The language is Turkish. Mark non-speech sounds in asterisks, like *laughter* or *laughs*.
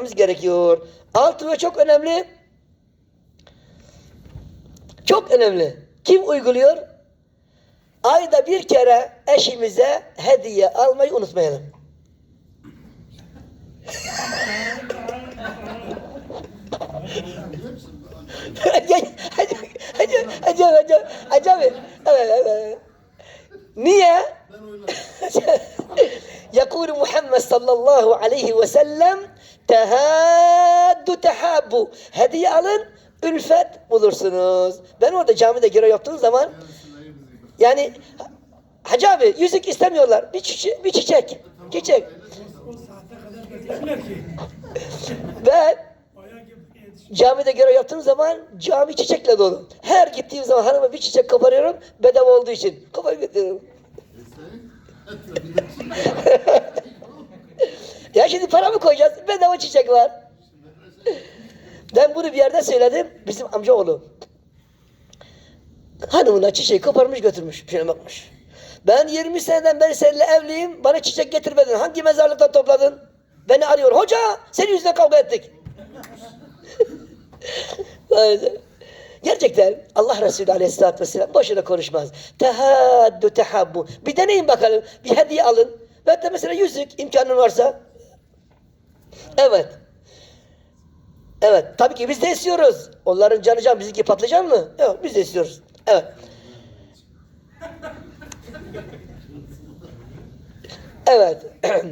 etmemiz gerekiyor. Altı ve çok önemli. Çok önemli. Kim uyguluyor? Ayda bir kere eşimize hediye almayı unutmayalım. Acayip, acayip. Evet, evet. Niye? يقول محمد صلى الله عليه وسلم tehaddu tehabbu. Hediye alın, ülfet bulursunuz. Ben orada camide görev yaptığım zaman yani Hacı abi yüzük istemiyorlar. Bir çiçek, bir çiçek. Çiçek. O saate kadar beklediler ki. Ben Bayağı gibi yetişmiş. camide görev yaptığım zaman cami çiçekle dolu. Her gittiğim zaman hanıma bir çiçek koparıyorum bedava olduğu için. Koparıp getiriyorum. şimdi para mı koyacağız? Bedava çiçek var. Ben bunu bir yerde söyledim. Bizim amcaoğlu. Hanımına çiçeği koparmış götürmüş. Şöyle bakmış. Ben 20 seneden beri seninle evliyim. Bana çiçek getirmedin. Hangi mezarlıktan topladın? Beni arıyor. Hoca senin yüzünden kavga ettik. *laughs* Gerçekten Allah Resulü Aleyhisselatü Vesselam boşuna konuşmaz. Tehaddu tehabbu. Bir deneyin bakalım. Bir hediye alın. Ve de mesela yüzük imkanın varsa. Evet. Evet. Tabii ki biz de istiyoruz. Onların canı can bizimki patlıcan mı? Yok biz de istiyoruz. Evet. Evet. *clears throat*